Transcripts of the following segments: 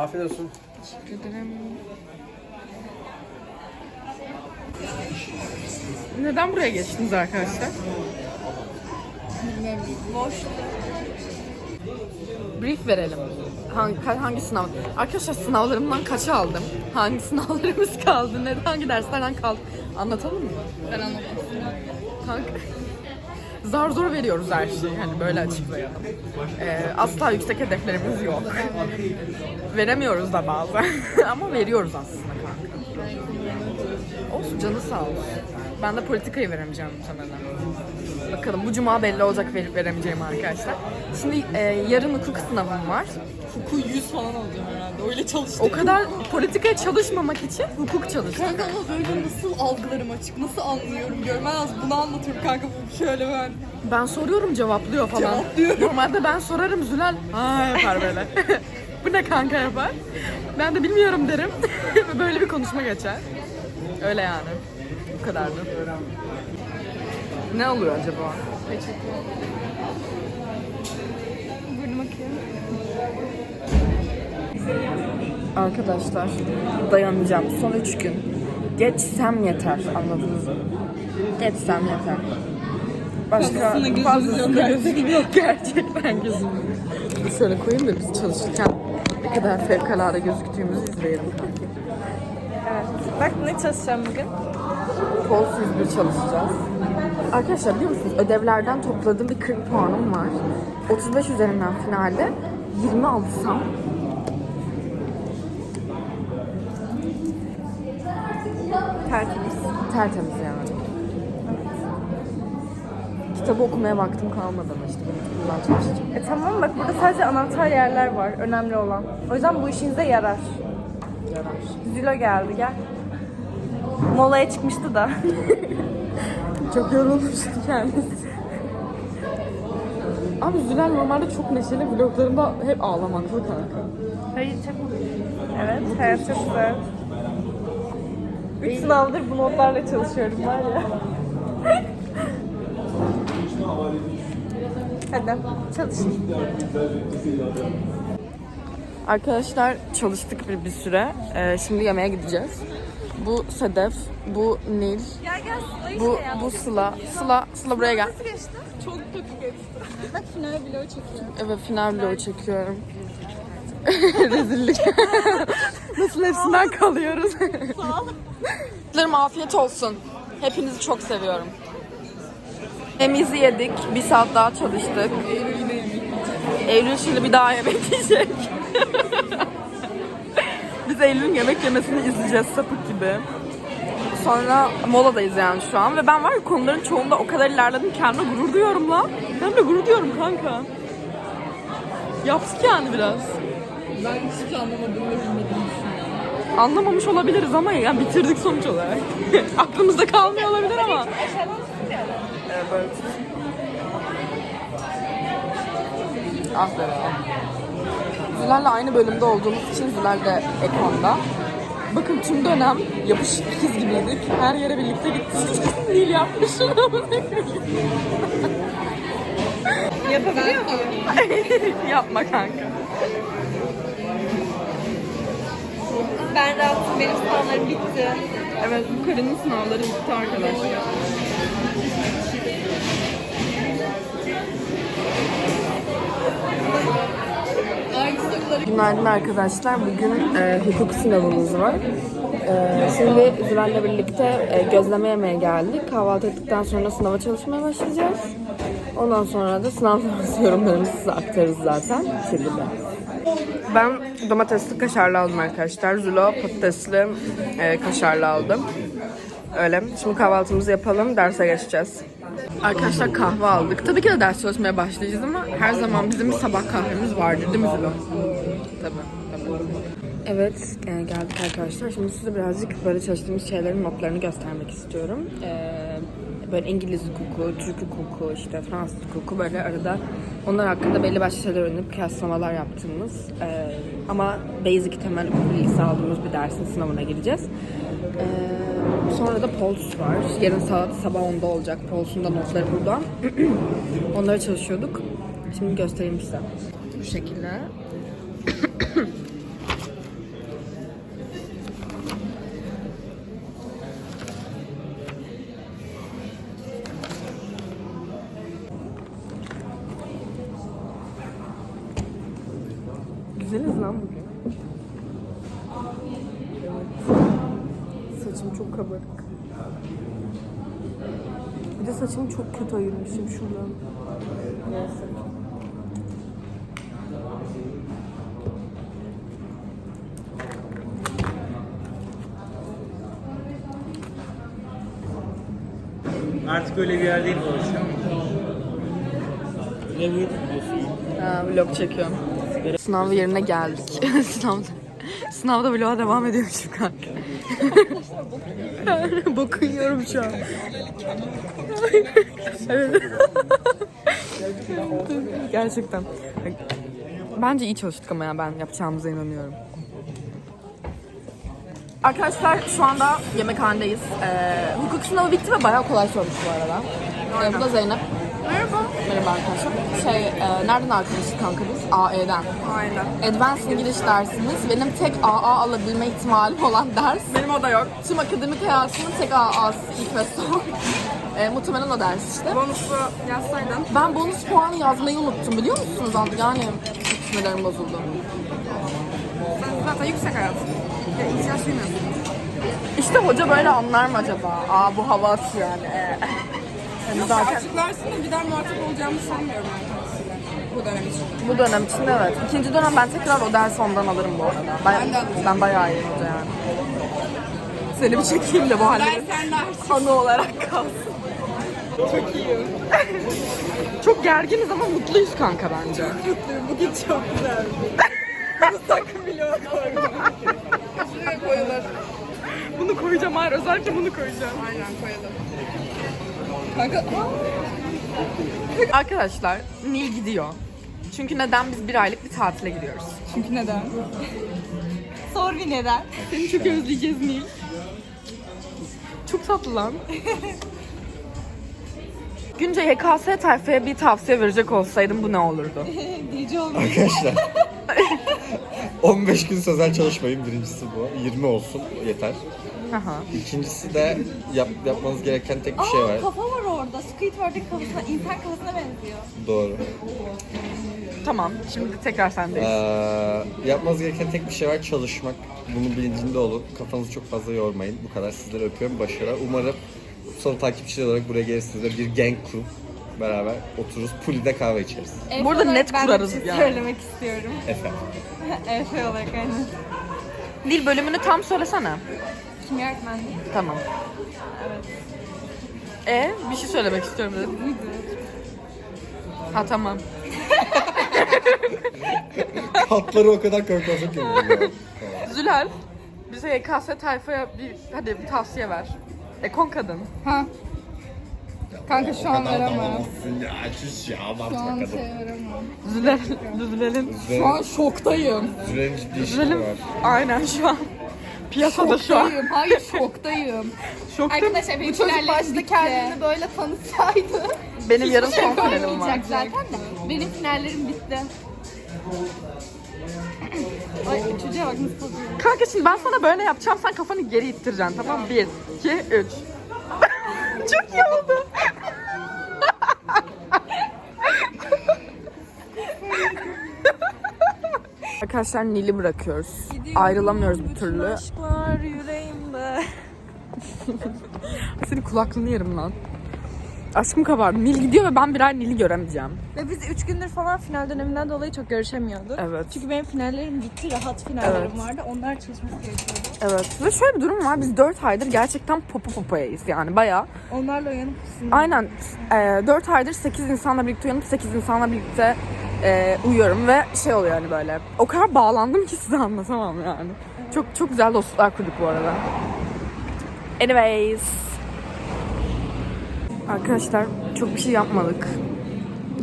Afiyet olsun. Teşekkür ederim. Neden buraya geçtiniz arkadaşlar? Boş. Brief verelim. Hangi, hangi sınav? Arkadaşlar sınavlarımdan kaç aldım? Hangi sınavlarımız kaldı? Neden, hangi derslerden kaldı? Anlatalım mı? Ben anlamadım. Kanka. Zar zor veriyoruz her şeyi. Hani böyle açıklayalım. Ee, asla yüksek hedeflerimiz yok. Veremiyoruz da bazen. Ama veriyoruz aslında kanka. Olsun canı sağ olsun. Ben de politikayı veremeyeceğim muhtemelen. Bakalım bu cuma belli olacak verip veremeyeceğim arkadaşlar. Şimdi e, yarın hukuk sınavım var. Hukuku 100 falan alacağım. Öyle çalıştım. O kadar politikaya çalışmamak için hukuk çalıştım. Kanka ama böyle nasıl algılarım açık, nasıl anlıyorum görmen lazım. Bunu anlatıyorum kanka şöyle ben. Ben soruyorum cevaplıyor falan. Cevaplıyor. Normalde ben sorarım Zülal. Ha yapar böyle. Bu ne kanka yapar. Ben de bilmiyorum derim. Böyle bir konuşma geçer. Öyle yani. Bu kadardı. Ne oluyor acaba? Burnum akıyor. Arkadaşlar dayanacağım. Son üç gün. Geçsem yeter. Anladınız mı? Geçsem yeter. Başka fazlasında yok gözüm yok gerçekten gözüm. yok. Şöyle koyayım da biz çalışırken ne kadar fevkalade gözüktüğümüzü izleyelim. Bak ne çalışacağım bugün? Pol 101 çalışacağız. Arkadaşlar biliyor musunuz ödevlerden topladığım bir 40 puanım var. 35 üzerinden finalde 20 alsam Tertemiz. yani. Kitabı okumaya vaktim kalmadı ama işte benim bundan çalışacağım. E tamam bak burada sadece anahtar yerler var önemli olan. O yüzden bu işinize yarar. Yarar. Zülo geldi gel. Molaya çıkmıştı da. Çok yorulmuştu kendisi. Abi Zülal normalde çok neşeli vloglarında hep ağlamaklı kanka. Hayır çok Evet hayat çok güzel. Üç sınavdır bu notlarla çalışıyorum var ya. Hadi çalışın. Arkadaşlar çalıştık bir, bir süre. Ee, şimdi yemeğe gideceğiz. Bu Sedef, bu Nil, Gel gel bu bu Sıla. Sıla, Sıla buraya gel. geçti. Çok kötü geçti. Bak final vlogu çekiyor. Evet final vlogu çekiyorum. Rezillik. Nasıl hepsinden kalıyoruz. Sağ olun. afiyet olsun. Hepinizi çok seviyorum. Yemeğimizi yedik. Bir saat daha çalıştık. Eylül şimdi bir daha yemek yiyecek. Biz Eylül'ün yemek yemesini izleyeceğiz sapık gibi. Sonra moladayız yani şu an ve ben var ya konuların çoğunda o kadar ilerledim kendime gurur duyuyorum lan. Ben de gurur duyuyorum kanka. Yaptık yani biraz. Ben hiçbir şey anlamadığımı bilmediğimi düşünüyorum. Anlamamış olabiliriz ama yani bitirdik sonuç olarak. Aklımızda kalmıyor olabilir ama. Evet. Ah be. Zülal'le aynı bölümde olduğumuz için Zülal de Ekon'da. Bakın tüm dönem yapışık ikiz gibiydik. Her yere birlikte gittik. Hiç kesin değil yapmışım. Yapabiliyor muyum? Yapma kanka. Ben rahatım. Benim sınavlarım bitti. Evet bu karının sınavları bitti arkadaşlar. Günaydın arkadaşlar. Bugün e, hukuk sınavımız var. E, şimdi Zülal'le birlikte e, gözleme yemeye geldik. Kahvaltı ettikten sonra sınava çalışmaya başlayacağız. Ondan sonra da sınav sonrası yorumlarımızı size aktarırız zaten. Şekilde. Ben domatesli kaşarlı aldım arkadaşlar. Zülo patatesli e, kaşarlı aldım. Öyle. Şimdi kahvaltımızı yapalım. Derse geçeceğiz. Arkadaşlar kahve aldık. Tabii ki de ders çalışmaya başlayacağız ama her zaman bizim sabah kahvemiz vardır değil mi Zülo? Tabii. Evet e, geldik arkadaşlar. Şimdi size birazcık böyle çalıştığımız şeylerin notlarını göstermek istiyorum. E, böyle İngiliz hukuku, Türk hukuku, işte Fransız hukuku böyle arada onlar hakkında belli başlı şeyler öğrenip kıyaslamalar yaptığımız e, ama basic temel hukuk bilgisi aldığımız bir dersin sınavına gireceğiz. E, sonra da Pols var. Yarın saat sabah 10'da olacak. Pols'un da notları burada. Onlara çalışıyorduk. Şimdi göstereyim size. Bu şekilde. Saçım çok kabarık. Bir de saçımı çok kötü ayırmışım şuradan. Neyse. Artık öyle bir yerdeyim konuşuyor Ne bu diyorsun? Ha, vlog çekiyorum. Sınav yerine geldik. Sınavda. Sınavda vloga devam ediyormuşum kanka. Boku yiyorum şu an. Gerçekten. Bence iyi çalıştık ama ya ben yapacağımıza inanıyorum. Arkadaşlar şu anda yemekhanedeyiz. Ee, hukuk sınavı bitti ve bayağı kolay sormuş bu arada. Ee, bu da Zeynep. Merhaba. Merhaba arkadaşlar. Şey, e, nereden arkadaşız kanka biz? AE'den. Aynen. Advanced İngiliz dersimiz. Benim tek AA alabilme ihtimalim olan ders. Benim o da yok. Tüm akademik hayatımın tek AA'sı ilk ve son. E, muhtemelen o ders işte. Bonuslu yazsaydın. Ben bonus puanı yazmayı unuttum biliyor musunuz? Yani sinirlerim bozuldu. Sen zaten yüksek hayatım. Ya ihtiyaç duymuyorsun. İşte hoca böyle anlar mı acaba? Aa bu hava atıyor yani. Hani zaten Açıklarsın da bir daha muhatap olacağımı sanmıyorum. Bu dönem için. bu dönem için evet. İkinci dönem ben tekrar o dersi ondan alırım bu arada. Ben, Ben de alacağım. ben bayağı iyiyim hoca yani. Seni bir çekeyim de bu halleri. sen anı olarak kalsın. Çok iyi. çok gerginiz ama mutluyuz kanka bence. Bugün çok güzel. Sakın bile koyma. Şuraya koyulur. Bunu koyacağım hayır özellikle bunu koyacağım. Aynen koyalım. Kanka Arkadaşlar Nil gidiyor. Çünkü neden biz bir aylık bir tatile gidiyoruz? Çünkü neden? Sor bir neden. Seni çok özleyeceğiz Nil. Çok tatlı lan. Günce YKS tayfaya bir tavsiye verecek olsaydım bu ne olurdu? Arkadaşlar 15 gün sözel çalışmayın birincisi bu. 20 olsun yeter. Aha. İkincisi de yap, yapmanız gereken tek bir şey var. kafa var. Squidward'ın kafasına, insan kafasına benziyor. Doğru. Tamam. Şimdi tekrar sendeyiz. Ee, yapmanız gereken tek bir şey var çalışmak. Bunun bilincinde olun. Kafanızı çok fazla yormayın. Bu kadar sizleri öpüyorum. Başarı. Umarım son takipçiler olarak buraya gelirsiniz bir gang kurup beraber otururuz. Puli'de kahve içeriz. Efe Burada olarak net ben kurarız bir şey yani. söylemek istiyorum. Efendim. Efe olarak aynen. Nil bölümünü tam söylesene. Kimya öğretmenliği. Tamam. E bir şey söylemek istiyorum dedim. Ha tamam. Katları o kadar korkmasın ki. Zülal bize YKS tayfaya bir hadi bir tavsiye ver. Ekon kadın. Ha. Kanka şu an veremem. Ya çüş ya Şu an şey kadın. veremem. Zülal, Zülal'in. Şu an şoktayım. Sürenin ciddi işi Zülal'in var. aynen şu an. Piyasada şu an. Şoktayım. Hayır şoktayım. Şokta Arkadaşlar benim Bu çocuk başta bitti. kendini böyle tanıtsaydı. Benim yarın Hiçbir son şey finalim var. zaten de. Benim finallerim bitti. Ay çocuğa bak nasıl bozuyor. Kanka şimdi ben sana böyle yapacağım sen kafanı geri ittireceksin tamam mı? Bir, iki, üç. Çok iyi oldu. Arkadaşlar Nil'i bırakıyoruz. Ayrılamıyoruz bir türlü. Aşklar yüreğimde. Senin kulaklığını yerim lan. Aşkım kabardı. Nil gidiyor ve ben birer Nil'i göremeyeceğim. Ve biz 3 gündür falan final döneminden dolayı çok görüşemiyorduk. Evet. Çünkü benim finallerim bitti, rahat finallerim Evet. vardı. Onlar çalışması gerekiyordu. Evet. Ve şöyle bir durum var. Biz 4 aydır gerçekten popo popoyayız yani bayağı. Onlarla uyanıp Aynen. E, 4 aydır 8 insanla birlikte uyanıp 8 insanla birlikte e, uyuyorum ve şey oluyor hani böyle. O kadar bağlandım ki size anlatamam yani. Çok çok güzel dostluklar kurduk bu arada. Anyways. Arkadaşlar çok bir şey yapmadık.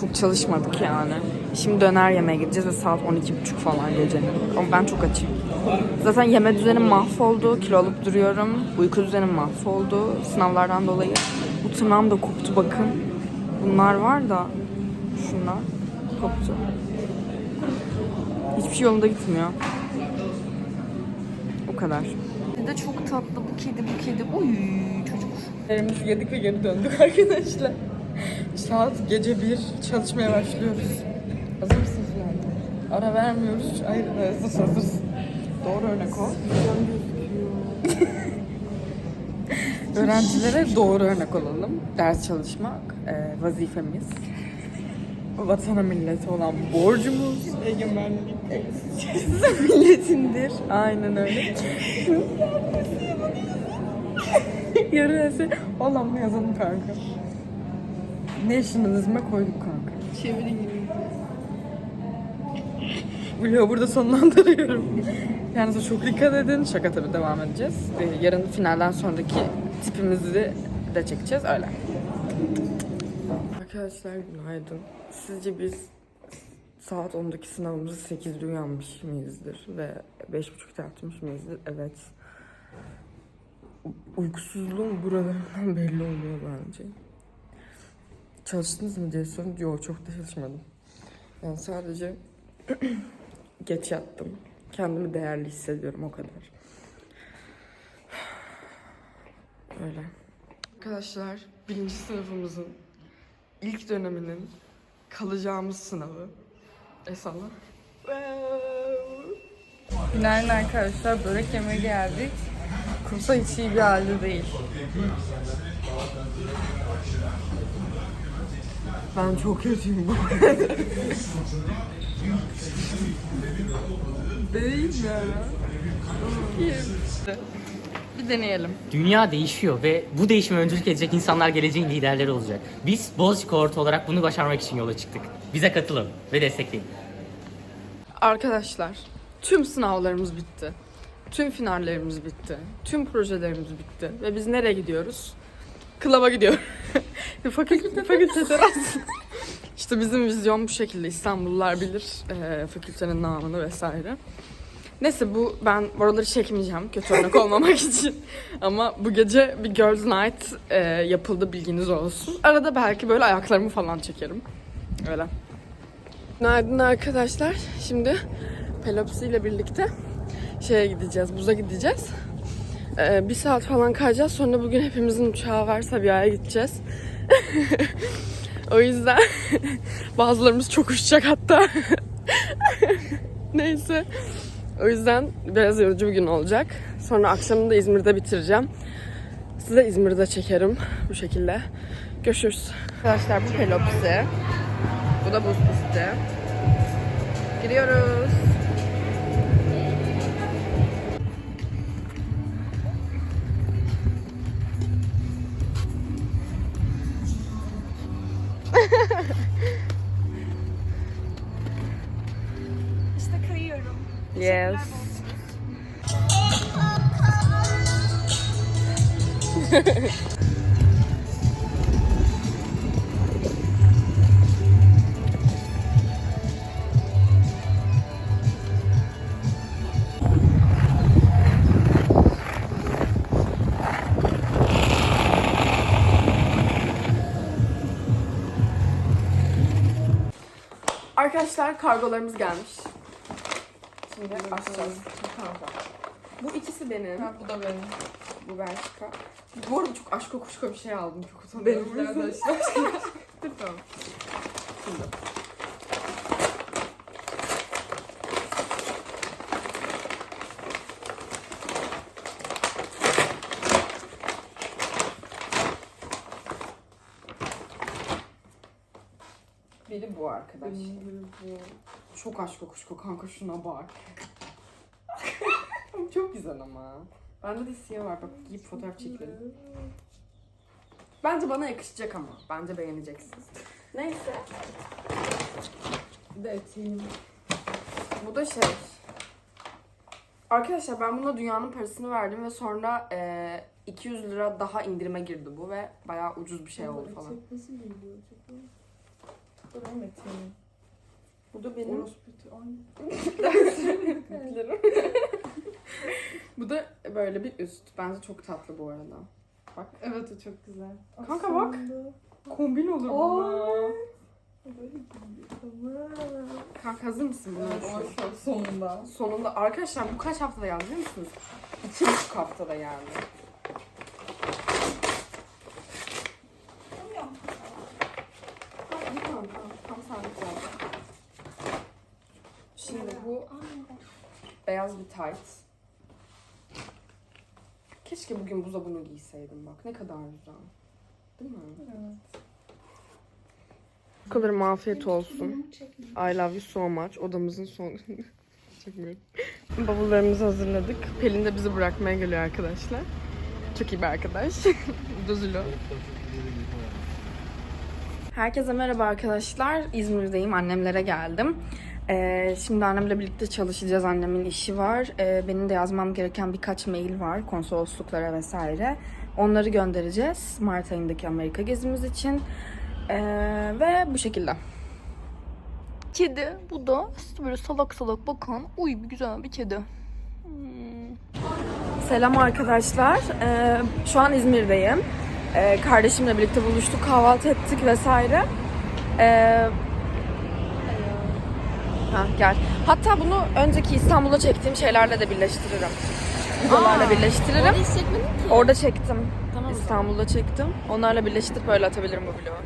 Çok çalışmadık yani. Şimdi döner yemeye gideceğiz ve saat 12.30 falan gecenin. Ama ben çok açım. Zaten yeme düzenim mahvoldu. Kilo alıp duruyorum. Uyku düzenim mahvoldu. Sınavlardan dolayı. Bu tırnağım da koptu bakın. Bunlar var da şunlar koptu. Hiçbir şey yolunda gitmiyor. O kadar. Bir de çok tatlı bu kedi bu kedi. Oy çocuk. Yerimizi yedik ve geri döndük arkadaşlar. Saat gece bir çalışmaya başlıyoruz. Hazır mısınız yani? ara vermiyoruz. Hayır, hızlı hızlı. Doğru örnek ol. Öğrencilere doğru örnek olalım. Ders çalışmak e, vazifemiz. Vatana millete olan borcumuz. Egemenlik. milletindir. Aynen öyle. Yarı ese Allah'ım yazalım kanka. Nationalizm'e koyduk kanka. Çevirin gibi. Vlogu burada sonlandırıyorum. Kendinize çok dikkat edin. Şaka tabii devam edeceğiz. Ee, yarın finalden sonraki tipimizi de çekeceğiz. Öyle. Arkadaşlar günaydın. Sizce biz saat 10'daki sınavımızı 8'de uyanmış mıyızdır ve 5.30'da yatmış mıyızdır? Evet. Uykusuzluğum buralarından belli oluyor bence. Çalıştınız mı diye sorun. Yok çok da çalışmadım. Yani sadece geç yattım. Kendimi değerli hissediyorum o kadar. Öyle. Arkadaşlar birinci sınıfımızın ilk döneminin kalacağımız sınavı. Esala. Günaydın arkadaşlar. Börek yemeye geldik. Kumsa hiç iyi bir halde değil. Ben çok kötüyüm bu Değil mi? Bir deneyelim. Dünya değişiyor ve bu değişime öncülük edecek insanlar geleceğin liderleri olacak. Biz Boğaziçi kohortu olarak bunu başarmak için yola çıktık. Bize katılın ve destekleyin. Arkadaşlar, tüm sınavlarımız bitti. Tüm finallerimiz bitti. Tüm projelerimiz bitti. Ve biz nereye gidiyoruz? Klaba gidiyoruz. Fakülte, fakülte terası. işte bizim vizyon bu şekilde. İstanbullular bilir eee, fakültenin namını vesaire. Neyse bu ben oraları çekmeyeceğim kötü örnek olmamak için. Ama bu gece bir girls night eee, yapıldı bilginiz olsun. Arada belki böyle ayaklarımı falan çekerim. Öyle. Günaydın arkadaşlar. Şimdi Pelopsi ile birlikte şeye gideceğiz, buza gideceğiz. Ee, bir saat falan kayacağız. Sonra bugün hepimizin uçağı var, Sabiha'ya gideceğiz. o yüzden bazılarımız çok uçacak hatta. Neyse. O yüzden biraz yorucu bir gün olacak. Sonra akşamını da İzmir'de bitireceğim. Size İzmir'de çekerim bu şekilde. Görüşürüz. Arkadaşlar bu Pelopsi. Bu da buz pisti. Giriyoruz. Yes. Arkadaşlar kargolarımız gelmiş. Şimdi açacağız. Bu ikisi benim. Bu da benim. Bu Belçika. Bu arada çok aşk kuşka bir şey aldım. Çok utanıyorum. Benim arkadaşlar. Dur tamam. Şimdi. Biri bu arkadaş. Çok aşk kuşku kanka şuna bak. Çok güzel ama. Bende de siyah var bak giyip fotoğraf çekelim. Bence bana yakışacak ama. Bence beğeneceksiniz. Neyse. Bir de eteğim. Bu da şey. Arkadaşlar ben buna dünyanın parasını verdim ve sonra eee 200 lira daha indirime girdi bu ve bayağı ucuz bir şey oldu falan. Bu da benim. bu da böyle bir üst. Bence çok tatlı bu arada. Bak. Evet o çok güzel. Kanka bak. Kombin olur bununla. Kanka hazır mısın buna? Sonunda. Sonunda arkadaşlar bu kaç haftada geldi biliyor musunuz? İki buçuk haftada geldi. Tamam, tamam, tam sabit oldu. Şimdi beyaz bir tight. Keşke bugün buza bunu giyseydim bak. Ne kadar güzel. Değil mi? Evet. Kalarım afiyet olsun. I love you so much. Odamızın son... Çekmiyorum. Bavullarımızı hazırladık. Pelin de bizi bırakmaya geliyor arkadaşlar. Çok iyi bir arkadaş. Dozulu. Herkese merhaba arkadaşlar. İzmir'deyim. Annemlere geldim. Ee, şimdi annemle birlikte çalışacağız. Annemin işi var. Ee, benim de yazmam gereken birkaç mail var. Konsolosluklara vesaire. Onları göndereceğiz. Mart ayındaki Amerika gezimiz için. Ee, ve bu şekilde. Kedi. Bu da böyle salak salak bakan uy bir güzel bir kedi. Selam arkadaşlar. Ee, şu an İzmir'deyim. Ee, kardeşimle birlikte buluştuk, kahvaltı ettik vesaire. Ee, ha, gel. Hatta bunu önceki İstanbul'da çektiğim şeylerle de birleştiririm. Videolarla birleştiririm. Orada hiç çekmedin ki. Orada çektim. İstanbul'da çektim. Onlarla birleştirip böyle atabilirim bu vlogu.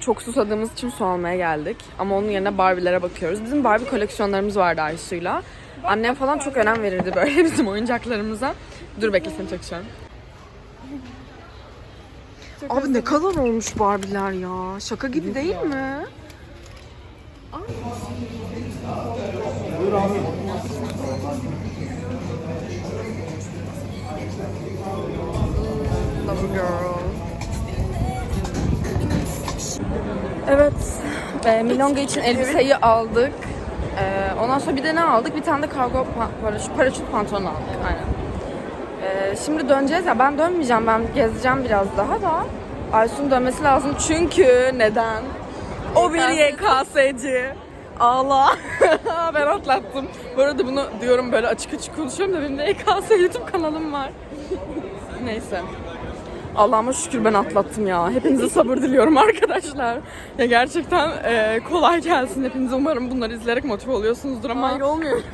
Çok susadığımız için su almaya geldik. Ama onun yerine Barbie'lere bakıyoruz. Bizim Barbie koleksiyonlarımız vardı Aysu'yla. Annem falan çok önem verirdi böyle bizim oyuncaklarımıza. Dur bekle seni çekeceğim. Abi ne kadar olmuş Barbie'ler ya. Şaka gibi değil mi? Evet. E, Milonga için elbiseyi aldık. E, ondan sonra bir de ne aldık? Bir tane de kargo pa- paraşüt, paraşüt pantolon aldık. Aynen. E, şimdi döneceğiz ya. Ben dönmeyeceğim. Ben gezeceğim biraz daha da. Aysun'un dönmesi lazım. Çünkü neden? O bir YKS'ci. Ağla. ben atlattım. Bu arada bunu diyorum böyle açık açık konuşuyorum da benim de YKS YouTube kanalım var. Neyse. Allah'ıma şükür ben atlattım ya. Hepinize sabır diliyorum arkadaşlar. Ya gerçekten e, kolay gelsin hepinize. Umarım bunları izleyerek motive oluyorsunuzdur ama... Hayır olmuyoruz.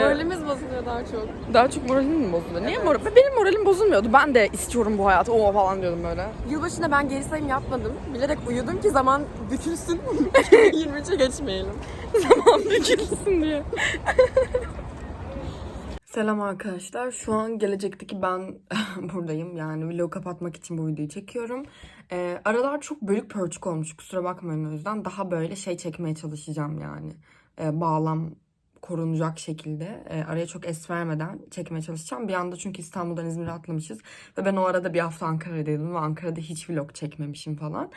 Moralimiz bozuluyor daha çok. daha çok moralim mi bozuluyor? Niye moral? Benim moralim bozulmuyordu. Ben de istiyorum bu hayatı. Oo falan diyordum böyle. Yılbaşında ben geri sayım yapmadım. Bilerek uyudum ki zaman bükülsün. 23'e geçmeyelim. Zaman bükülsün diye. Selam arkadaşlar. Şu an gelecekteki ben buradayım. Yani vlog kapatmak için bu videoyu çekiyorum. Ee, aralar çok bölük pörçük olmuş. Kusura bakmayın o yüzden. Daha böyle şey çekmeye çalışacağım yani. Ee, bağlam korunacak şekilde e, araya çok es vermeden çekmeye çalışacağım. Bir anda çünkü İstanbul'dan İzmir'e atlamışız ve ben o arada bir hafta Ankara'daydım ve Ankara'da hiç vlog çekmemişim falan.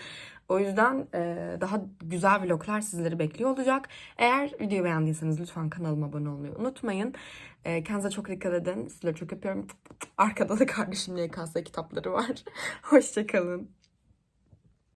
O yüzden e, daha güzel vloglar sizleri bekliyor olacak. Eğer videoyu beğendiyseniz lütfen kanalıma abone olmayı unutmayın. E, kendinize çok dikkat edin. Sizleri çok öpüyorum. Arkada da kardeşimle YKS kitapları var. Hoşçakalın.